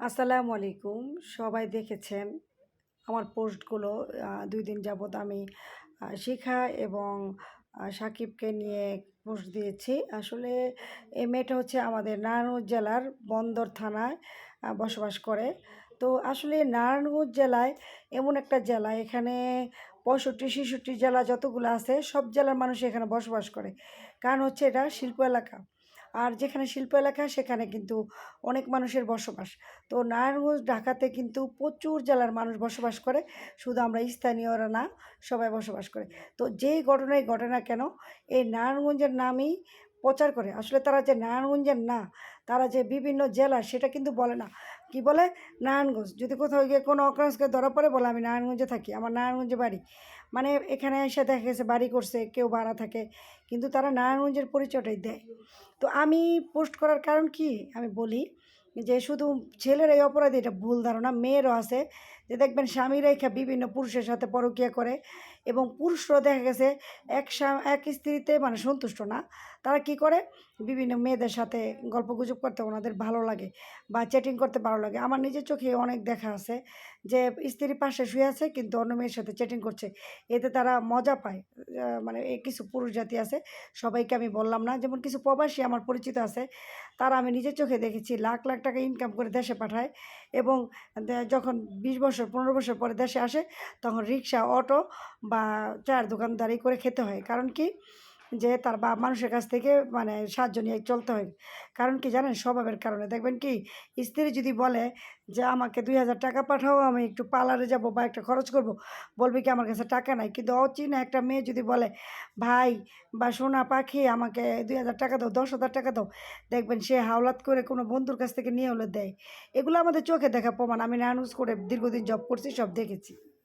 আসসালামু আলাইকুম। সবাই দেখেছেন আমার পোস্টগুলো দুই দিন যাবত আমি শিখা এবং সাকিবকে নিয়ে পোস্ট দিয়েছি। আসলে এই মেয়েটা হচ্ছে আমাদের নারায়ণগঞ্জ জেলার বন্দর থানায় বসবাস করে। তো আসলে নারায়ণগঞ্জ জেলায় এমন একটা জেলা, এখানে পঁয়ষট্টি, ছেষট্টি জেলা যতগুলো আছে, সব জেলার মানুষ এখানে বসবাস করে। কারণ হচ্ছে এটা শিল্প এলাকা। আর যেখানে শিল্প এলাকা, সেখানে কিন্তু অনেক মানুষের বসবাস। তো নারায়ণগঞ্জ, ঢাকাতে কিন্তু প্রচুর জেলার মানুষ বসবাস করে। শুধু আমরা স্থানীয়রা না, সবাই বসবাস করে। তো যেই ঘটনাই ঘটে না কেন, এই নারায়ণগঞ্জের নামই প্রচার করে। আসলে তারা যে নারায়ণগঞ্জের না, তারা যে বিভিন্ন জেলার, সেটা কিন্তু বলে না। কি বলে? নারায়ণগঞ্জ। যদি কোথাও গিয়ে কোনো অকারেন্সকে ধরা পড়ে, বলে আমি নারায়ণগঞ্জে থাকি, আমার নারায়ণগঞ্জে বাড়ি। মানে এখানে এসে দেখা গেছে বাড়ি করছে, কেউ ভাড়া থাকে, কিন্তু তারা নারায়ণগঞ্জের পরিচয়টাই দেয়। তো আমি পোস্ট করার কারণ কি? আমি বলি যে শুধু ছেলের এই অপরাধী এটা ভুল ধারণা, মেয়েরও আছে। যে দেখবেন স্বামী রেখা বিভিন্ন পুরুষের সাথে পরকীয়া করে এবং পুরুষরাও দেখা গেছে এক এক স্ত্রীতে মানে সন্তুষ্ট না। তারা কি করে? বিভিন্ন মেয়েদের সাথে গল্প গুজব করতে ওনাদের ভালো লাগে বা চ্যাটিং করতে ভালো লাগে। আমার নিজের চোখে অনেক দেখা আছে যে স্ত্রী পাশে শুয়ে আছে কিন্তু অন্য মেয়ের সাথে চ্যাটিং করছে। এতে তারা মজা পায়। মানে কিছু পুরুষ জাতি আছে, সবাইকে আমি বললাম না। যেমন কিছু প্রবাসী আমার পরিচিত আছে, তারা আমি নিজের চোখে দেখেছি লাখ লাখ টাকা ইনকাম করে দেশে পাঠায় এবং যখন বিশ বছর, পনেরো বছর পরে দেশে আসে, তখন রিক্সা, অটো বা চার দোকানদারি করে খেতে হয়। কারণ কি? যে তার বা মানুষের কাছ থেকে মানে সাহায্য নিয়ে চলতে হয়। কারণ কি জানেন? স্বভাবের কারণে। দেখবেন কি? স্ত্রী যদি বলে যে, আমাকে দুই হাজার টাকা পাঠাও, আমি একটু পার্লারে যাব বা একটা খরচ করব। বলবে কি, আমার কাছে টাকা নাই। কিন্তু অচিনা একটা মেয়ে যদি বলে, ভাই, বা সোনা পাখি, আমাকে দুই হাজার টাকা দাও, দশ হাজার টাকা দাও। দেখবেন সে হাওলাত করে কোনো বন্ধুর কাছ থেকে নিয়ে হলে দেয়। এগুলো আমাদের চোখে দেখা প্রমাণ। আমি নানুজ করে দীর্ঘদিন জব করছি, সব দেখেছি।